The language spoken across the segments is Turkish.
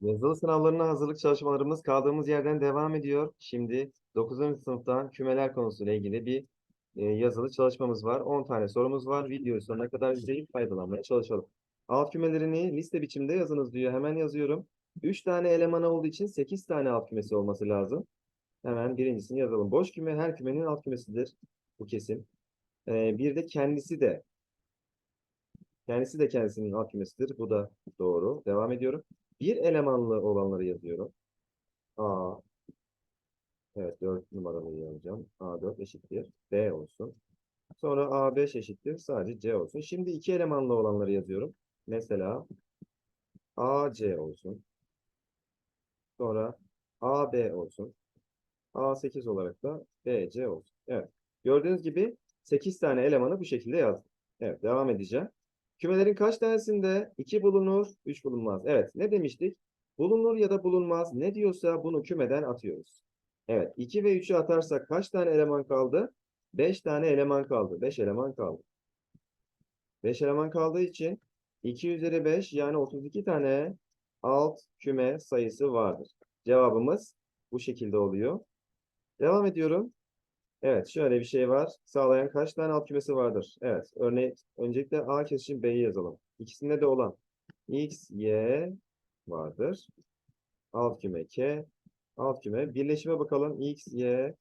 Yazılı sınavlarına hazırlık çalışmalarımız kaldığımız yerden devam ediyor. Şimdi 9. sınıftan kümeler konusuyla ilgili bir e, yazılı çalışmamız var. 10 tane sorumuz var. Videoyu sonuna kadar izleyip faydalanmaya çalışalım. Alt kümelerini liste biçimde yazınız diyor. Hemen yazıyorum. 3 tane elemanı olduğu için 8 tane alt kümesi olması lazım. Hemen birincisini yazalım. Boş küme her kümenin alt kümesidir. Bu kesin. E, bir de kendisi de kendisi de kendisinin alt kümesidir. Bu da doğru. Devam ediyorum. Bir elemanlı olanları yazıyorum. A. Evet 4 numaralı yazacağım. A4 eşittir. B olsun. Sonra A5 eşittir. Sadece C olsun. Şimdi iki elemanlı olanları yazıyorum. Mesela AC olsun. Sonra AB olsun. A8 olarak da BC olsun. Evet. Gördüğünüz gibi 8 tane elemanı bu şekilde yazdım. Evet devam edeceğim. Kümelerin kaç tanesinde 2 bulunur, 3 bulunmaz? Evet, ne demiştik? Bulunur ya da bulunmaz. Ne diyorsa bunu kümeden atıyoruz. Evet, 2 ve 3'ü atarsak kaç tane eleman kaldı? 5 tane eleman kaldı. 5 eleman kaldı. 5 eleman kaldığı için 2 üzeri 5 yani 32 tane alt küme sayısı vardır. Cevabımız bu şekilde oluyor. Devam ediyorum. Evet, şöyle bir şey var. Sağlayan kaç tane alt kümesi vardır? Evet, örneğin öncelikle A kesişim B'yi yazalım. İkisinde de olan X, Y vardır. Alt küme K, alt küme. Birleşime bakalım. X, Y,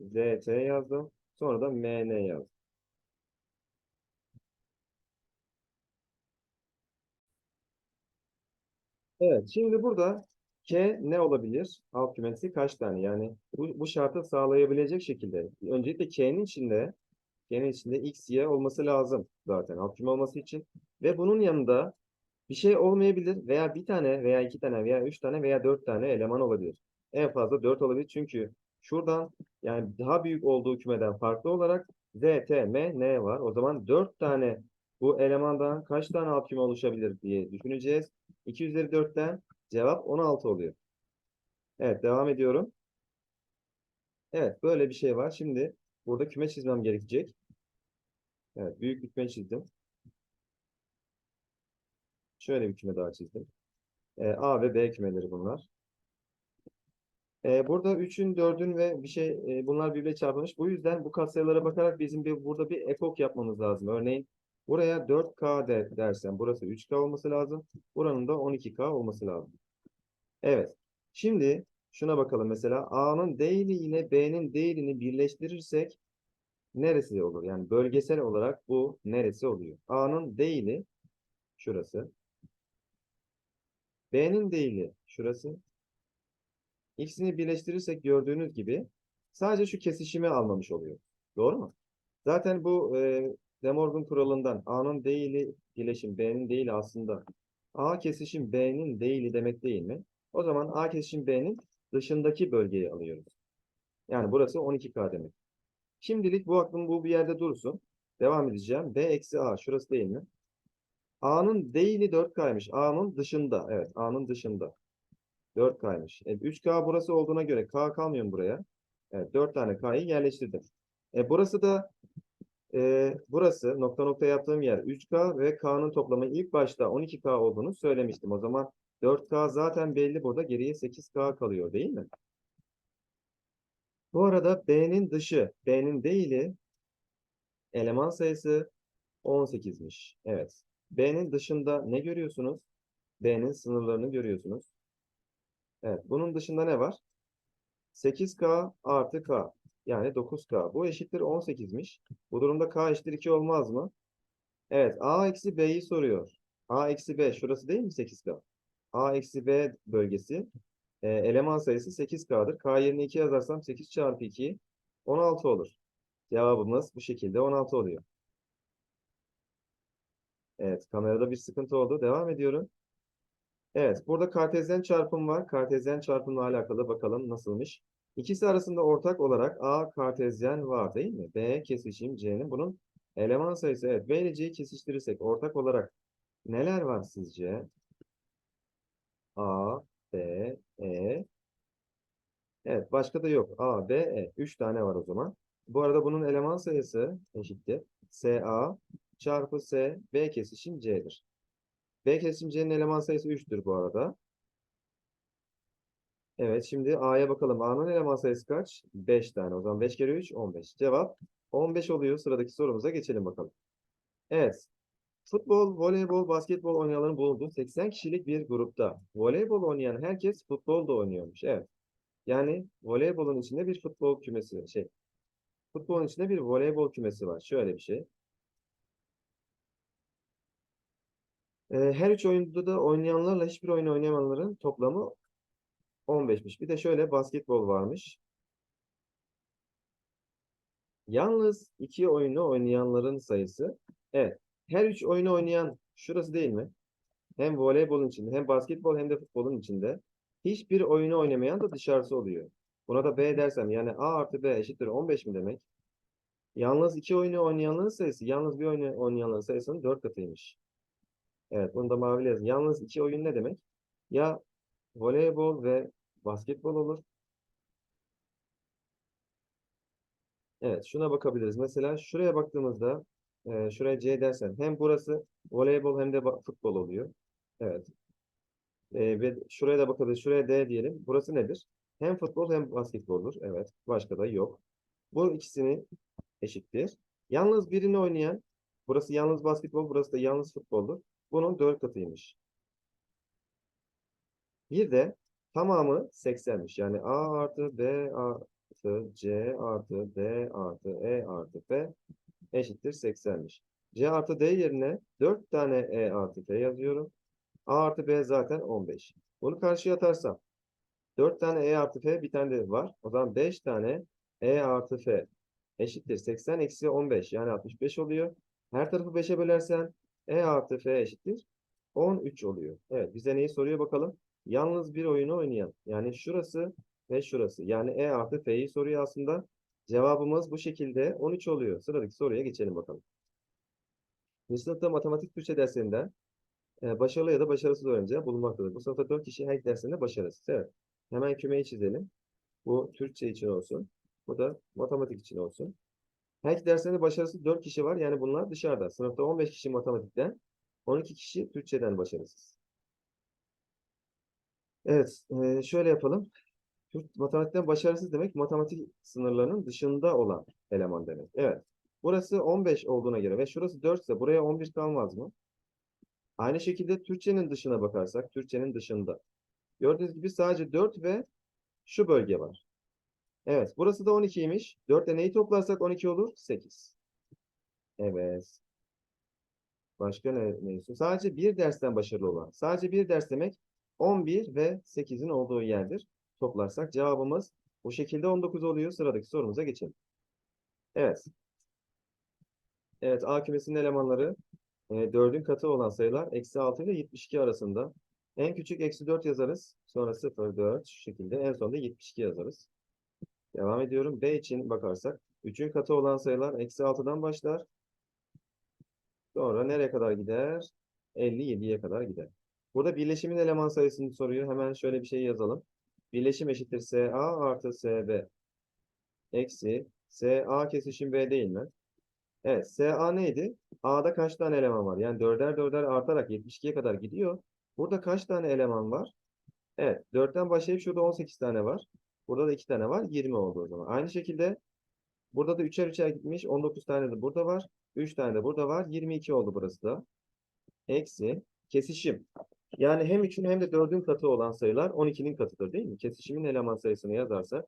Z, T yazdım. Sonra da M, N yazdım. Evet, şimdi burada K ne olabilir? Alt kümesi kaç tane? Yani bu, bu şartı sağlayabilecek şekilde. Öncelikle K'nin içinde K'nin içinde X, Y olması lazım zaten alt küme olması için. Ve bunun yanında bir şey olmayabilir veya bir tane veya iki tane veya üç tane veya dört tane eleman olabilir. En fazla dört olabilir çünkü şuradan yani daha büyük olduğu kümeden farklı olarak Z, T, M, N var. O zaman dört tane bu elemandan kaç tane alt küme oluşabilir diye düşüneceğiz. 2 üzeri 4'ten cevap 16 oluyor. Evet devam ediyorum. Evet böyle bir şey var. Şimdi burada küme çizmem gerekecek. Evet büyük bir küme çizdim. Şöyle bir küme daha çizdim. Ee, A ve B kümeleri bunlar. Ee, burada 3'ün, 4'ün ve bir şey e, bunlar birbirine çarpılmış. Bu yüzden bu katsayılara bakarak bizim bir, burada bir ekok yapmamız lazım. Örneğin buraya 4K de, dersem burası 3K olması lazım. Buranın da 12K olması lazım. Evet. Şimdi şuna bakalım mesela A'nın değili ile B'nin değilini birleştirirsek neresi olur? Yani bölgesel olarak bu neresi oluyor? A'nın değili şurası. B'nin değili şurası. İkisini birleştirirsek gördüğünüz gibi sadece şu kesişimi almamış oluyor. Doğru mu? Zaten bu e, De Morgan kuralından A'nın değili birleşim B'nin değili aslında A kesişim B'nin değili demek değil mi? O zaman A kesişim B'nin dışındaki bölgeyi alıyoruz. Yani burası 12K demek. Şimdilik bu aklım bu bir yerde dursun. Devam edeceğim. B eksi A şurası değil mi? A'nın değili 4K'ymış. A'nın dışında. Evet A'nın dışında. 4K'ymış. E, 3K burası olduğuna göre K kalmıyor buraya? Evet 4 tane K'yı yerleştirdim. E, burası da e, burası nokta nokta yaptığım yer 3K ve K'nın toplamı ilk başta 12K olduğunu söylemiştim. O zaman 4K zaten belli burada geriye 8K kalıyor değil mi? Bu arada B'nin dışı, B'nin değili eleman sayısı 18'miş. Evet. B'nin dışında ne görüyorsunuz? B'nin sınırlarını görüyorsunuz. Evet. Bunun dışında ne var? 8K artı K. Yani 9K. Bu eşittir 18'miş. Bu durumda K eşittir 2 olmaz mı? Evet. A eksi B'yi soruyor. A eksi B. Şurası değil mi 8K? A eksi B bölgesi. E, eleman sayısı 8K'dır. K yerine 2 yazarsam 8 çarpı 2 16 olur. Cevabımız bu şekilde 16 oluyor. Evet. Kamerada bir sıkıntı oldu. Devam ediyorum. Evet. Burada kartezyen çarpım var. Kartezyen çarpımla alakalı bakalım nasılmış. İkisi arasında ortak olarak A kartezyen var değil mi? B kesişim C'nin bunun eleman sayısı. Evet. B ile C'yi kesiştirirsek ortak olarak neler var sizce? A, B, E. Evet. Başka da yok. A, B, E. Üç tane var o zaman. Bu arada bunun eleman sayısı eşittir. SA çarpı S, B kesişim C'dir. B kesişim C'nin eleman sayısı 3'tür bu arada. Evet şimdi A'ya bakalım. A'nın eleman sayısı kaç? 5 tane. O zaman 5 kere 3 15. Cevap 15 oluyor. Sıradaki sorumuza geçelim bakalım. Evet. Futbol, voleybol, basketbol oynayanların bulunduğu 80 kişilik bir grupta voleybol oynayan herkes futbol da oynuyormuş. Evet. Yani voleybolun içinde bir futbol kümesi şey. Futbolun içinde bir voleybol kümesi var. Şöyle bir şey. Ee, her üç oyunda da oynayanlarla hiçbir oyun oynamayanların toplamı 15'miş. Bir de şöyle basketbol varmış. Yalnız iki oyunu oynayanların sayısı. Evet. Her üç oyunu oynayan şurası değil mi? Hem voleybolun içinde hem basketbol hem de futbolun içinde. Hiçbir oyunu oynamayan da dışarısı oluyor. Buna da B dersem yani A artı B eşittir 15 mi demek? Yalnız iki oyunu oynayanların sayısı yalnız bir oyunu oynayanların sayısının 4 katıymış. Evet bunu da maviyle yazın. Yalnız iki oyun ne demek? Ya voleybol ve basketbol olur. Evet şuna bakabiliriz. Mesela şuraya baktığımızda e, şuraya C dersen hem burası voleybol hem de futbol oluyor. Evet. E, ve şuraya da bakabiliriz. Şuraya D diyelim. Burası nedir? Hem futbol hem basketboldur. Evet. Başka da yok. Bu ikisini eşittir. Yalnız birini oynayan burası yalnız basketbol, burası da yalnız futboldur. Bunun 4 katıymış. Bir de tamamı 80'miş. Yani A artı B artı C artı D artı E artı F eşittir 80'miş. C artı D yerine 4 tane E artı F yazıyorum. A artı B zaten 15. Bunu karşıya atarsam 4 tane E artı F bir tane de var. O zaman 5 tane E artı F eşittir 80 eksi 15 yani 65 oluyor. Her tarafı 5'e bölersen E artı F eşittir 13 oluyor. Evet bize neyi soruyor bakalım. Yalnız bir oyunu oynayan yani şurası ve şurası yani E artı F'yi soruyor aslında. Cevabımız bu şekilde 13 oluyor. Sıradaki soruya geçelim bakalım. Bu sınıfta matematik Türkçe derslerinden e, başarılı ya da başarısız öğrenciler bulunmaktadır. Bu sınıfta 4 kişi her dersinde başarısız. Evet. Hemen kümeyi çizelim. Bu Türkçe için olsun. Bu da matematik için olsun. Her iki derslerinde başarısız 4 kişi var. Yani bunlar dışarıda. Sınıfta 15 kişi matematikten, 12 kişi Türkçeden başarısız. Evet, e, şöyle yapalım. Türk matematikten başarısız demek matematik sınırlarının dışında olan eleman demek. Evet. Burası 15 olduğuna göre ve şurası 4 ise buraya 11 kalmaz mı? Aynı şekilde Türkçenin dışına bakarsak, Türkçenin dışında. Gördüğünüz gibi sadece 4 ve şu bölge var. Evet, burası da 12'ymiş. 4 ile neyi toplarsak 12 olur? 8. Evet. Başka ne neyse. Sadece bir dersten başarılı olan. Sadece bir ders demek 11 ve 8'in olduğu yerdir. Toplarsak cevabımız bu şekilde 19 oluyor. Sıradaki sorumuza geçelim. Evet. Evet, A kümesinin elemanları e, 4'ün katı olan sayılar eksi 6 ile 72 arasında. En küçük eksi 4 yazarız. Sonra 0, 4 şu şekilde. En sonunda 72 yazarız. Devam ediyorum. B için bakarsak 3'ün katı olan sayılar eksi 6'dan başlar. Sonra nereye kadar gider? 57'ye kadar gider. Burada birleşimin eleman sayısını soruyor. Hemen şöyle bir şey yazalım. Birleşim eşittir SA artı SB. Eksi SA kesişim B değil mi? Evet. SA neydi? A'da kaç tane eleman var? Yani dörder dörder artarak 72'ye kadar gidiyor. Burada kaç tane eleman var? Evet. 4'ten başlayıp şurada 18 tane var. Burada da 2 tane var. 20 oldu o zaman. Aynı şekilde burada da 3'er 3'er gitmiş. 19 tane de burada var. 3 tane de burada var. 22 oldu burası da. Eksi kesişim. Yani hem 3'ün hem de 4'ün katı olan sayılar 12'nin katıdır değil mi? Kesişimin eleman sayısını yazarsak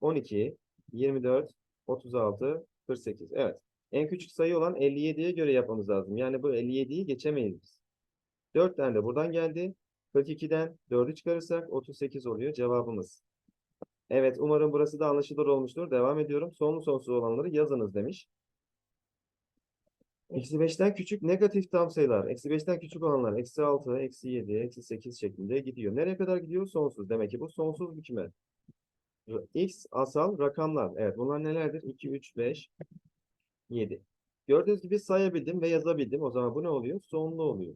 12, 24, 36, 48. Evet. En küçük sayı olan 57'ye göre yapmamız lazım. Yani bu 57'yi geçemeyiz biz. 4 tane de buradan geldi. 42'den 4'ü çıkarırsak 38 oluyor cevabımız. Evet umarım burası da anlaşılır olmuştur. Devam ediyorum. Sonlu sonsuz olanları yazınız demiş. Eksi 5'ten küçük negatif tam sayılar. Eksi 5'ten küçük olanlar eksi 6, eksi 7, eksi 8 şeklinde gidiyor. Nereye kadar gidiyor? Sonsuz. Demek ki bu sonsuz bir küme. X asal rakamlar. Evet bunlar nelerdir? 2, 3, 5, 7. Gördüğünüz gibi sayabildim ve yazabildim. O zaman bu ne oluyor? Sonlu oluyor.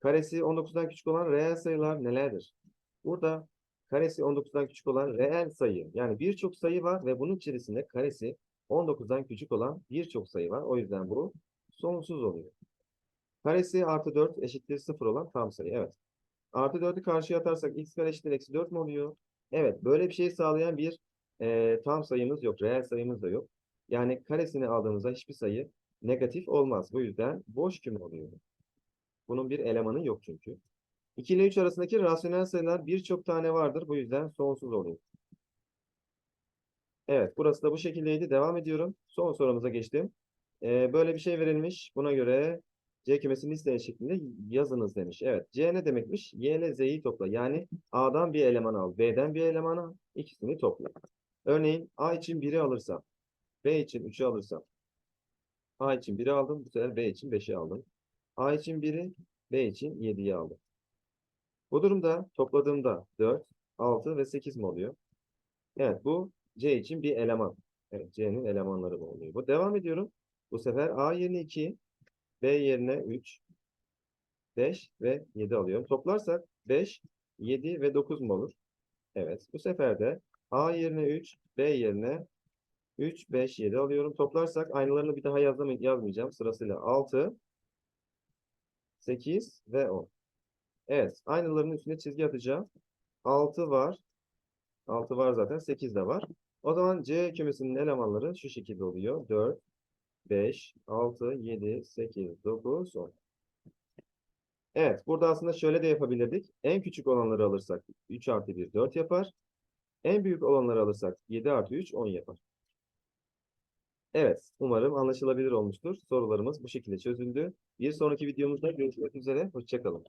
Karesi 19'dan küçük olan reel sayılar nelerdir? Burada karesi 19'dan küçük olan reel sayı. Yani birçok sayı var ve bunun içerisinde karesi 19'dan küçük olan birçok sayı var. O yüzden bu sonsuz oluyor. Karesi artı 4 eşittir 0 olan tam sayı. Evet. Artı 4'ü karşıya atarsak x kare eşittir eksi 4 mü oluyor? Evet, böyle bir şey sağlayan bir e, tam sayımız yok, reel sayımız da yok. Yani karesini aldığımızda hiçbir sayı negatif olmaz. Bu yüzden boş küme oluyor. Bunun bir elemanı yok çünkü. 2 ile 3 arasındaki rasyonel sayılar birçok tane vardır. Bu yüzden sonsuz oluyor. Evet, burası da bu şekildeydi. Devam ediyorum. Son sorumuza geçtim. Ee, böyle bir şey verilmiş. Buna göre C kümesini liste şeklinde yazınız demiş. Evet, C ne demekmiş? Y ile Z'yi topla. Yani A'dan bir eleman al, B'den bir eleman al. İkisini topla. Örneğin A için 1'i alırsam, B için 3'ü alırsam. A için 1'i aldım, bu sefer B için 5'i aldım. A için 1'i, B için 7'yi aldım. Bu durumda topladığımda 4, 6 ve 8 mi oluyor? Evet bu C için bir eleman. Evet C'nin elemanları bu oluyor. Bu devam ediyorum. Bu sefer A yerine 2, B yerine 3, 5 ve 7 alıyorum. Toplarsak 5, 7 ve 9 mu olur? Evet. Bu sefer de A yerine 3, B yerine 3, 5, 7 alıyorum. Toplarsak aynılarını bir daha yazmay- yazmayacağım. Sırasıyla 6, 8 ve 10. Evet. Aynılarının üstüne çizgi atacağım. 6 var. 6 var zaten. 8 de var. O zaman C kümesinin elemanları şu şekilde oluyor. 4, 5, 6, 7, 8, 9, 10. Evet. Burada aslında şöyle de yapabilirdik. En küçük olanları alırsak 3 artı 1, 4 yapar. En büyük olanları alırsak 7 artı 3, 10 yapar. Evet. Umarım anlaşılabilir olmuştur. Sorularımız bu şekilde çözüldü. Bir sonraki videomuzda görüşmek üzere. Hoşçakalın.